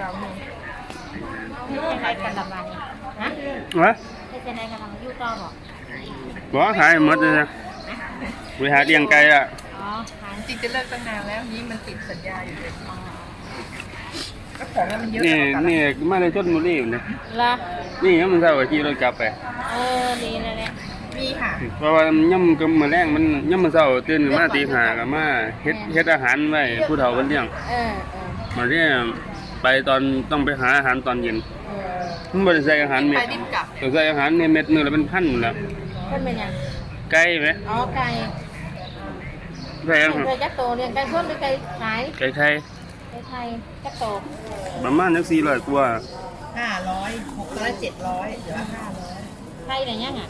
เราเนี่ยเป็นไรกันละบาดนี้ฮะวะเป็นไรกันละอยู่ต่อบ่บอกขายหมดเลยนะไปหาเลี้ยงไก่อะอ๋อหายจริงๆจะเลิกตั้งนานแล้วนี่มันติดสัญญาอยู่เลยก็ของมันเยอะนี่แล้วนี่มาในชนบุรีอยู่เนี่ยละนี่ยังมันเท่ากับที่เรากลับไปเออดีเลยแหละมีค่ะเพราะว่าย่ำกับมือแรงมันย่ำมันเศร้าตื่นขึ้นมาตีหากับมาเฮ็ดเฮ็ดอาหารไว้ผู้เฒ่าคนเลี้ยงเออเออมาเนี่ย ไปตอนต้องไปหาอาหารตอนเย็นเออมันบ่ได้ใส่อาหารเม็ไปดดิ้นกลับต้องใส่อาหารเนี่ยเม็ดนึงแล้วเป็นพันหมดแล้วเพิ่นเป็นหยังไก่ไหมอ๋อไก่ใส่อาหารไก่จักโตเลี้ยงไก่เพิ่นหรือไก่ขายไก่ไข่ไก่ไทยจักโตประมาณจัก400กว่าห้าร้อยหกร้อยเจ็ดร้อยเหลือห้าร้อยไข่ได้ยังอะ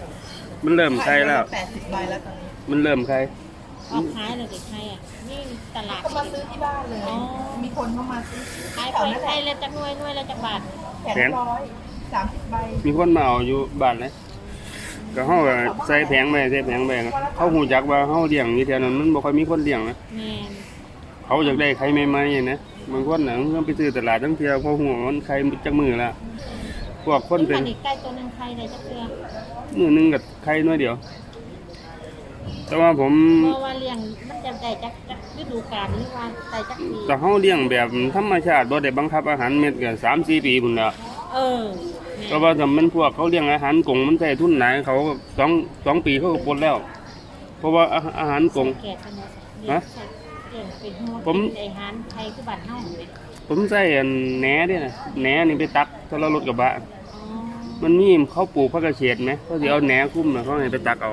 มันเริ่มไข่แล้วแปดสิบใบแล้วตอนนี้มันเริ่มไข่ ออกขายเลยสิไข่อะนี่ตลาดก็มาซื้อที่บ้านเลยอ๋อมีคนเข้ามาซื้อขายไปไข่แล้วจักหน่วยหน่วยละจักบาทแผงร้อยสามสิบใบมีคนมาเอาอยู่บ้านเลยก็เฮาก็ใส่แผงไปใส่แผงไปเขาฮู้จักว่าเฮาเลี้ยงอยู่แถวนั้นมันบ่ค่อยมีคนเลี้ยงนะแม่นเขาอยากได้ไข่ใหม่ๆนะบางคนน่ะเพิ่นไปซื้อตลาดทั้งเที่ยวเพราะหัวมันไข่จักมือละพวกคนเป็นอันนี้ไก่ตัวหนึงไข่ได้จักเทื่อมือหนึงกับไข่น้อยเดียว แต่ว่าผมเพราะว่าเลี้ยงมันจะได้จักจักฤดูกาลหรือว่าได้จักปีแต่เฮาเลี้ยงแบบธรรมชาติบ่ได้บังคับอาหารเม็ดก็3-4ปีพุ่นละเออแม่นแต่ว่าถ้ามันพวกเขาเลี้ยงอาหารกงมันใช้ทุนหลายเขาก็สองสองปีเขาก็ปลดแล้ว เพราะว่าอาอาหารกงแก่กันเนาะฮะเลี้ยงเป็นหัวผมเป็นไอ้หานไทยคือบ้านเฮาเนี่ยผมใส่อันแหนเด้นะแหนนี่ไปตักถ้าเรารถกระบะอ๋อมันมีเขาปลูกผักกระเฉดไหมเขาสิเอาแหนคุ้มนะเขาให้ไปตักเอา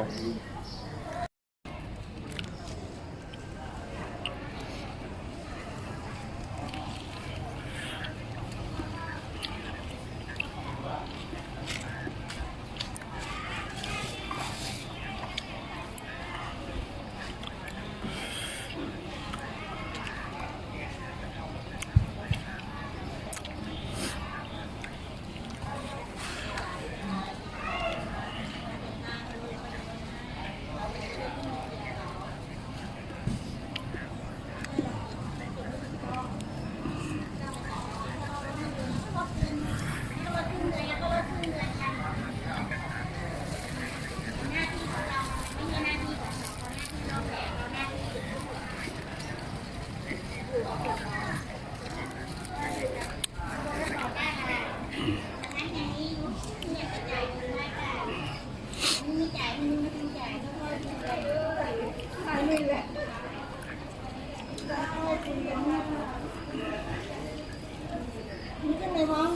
Ini kan memang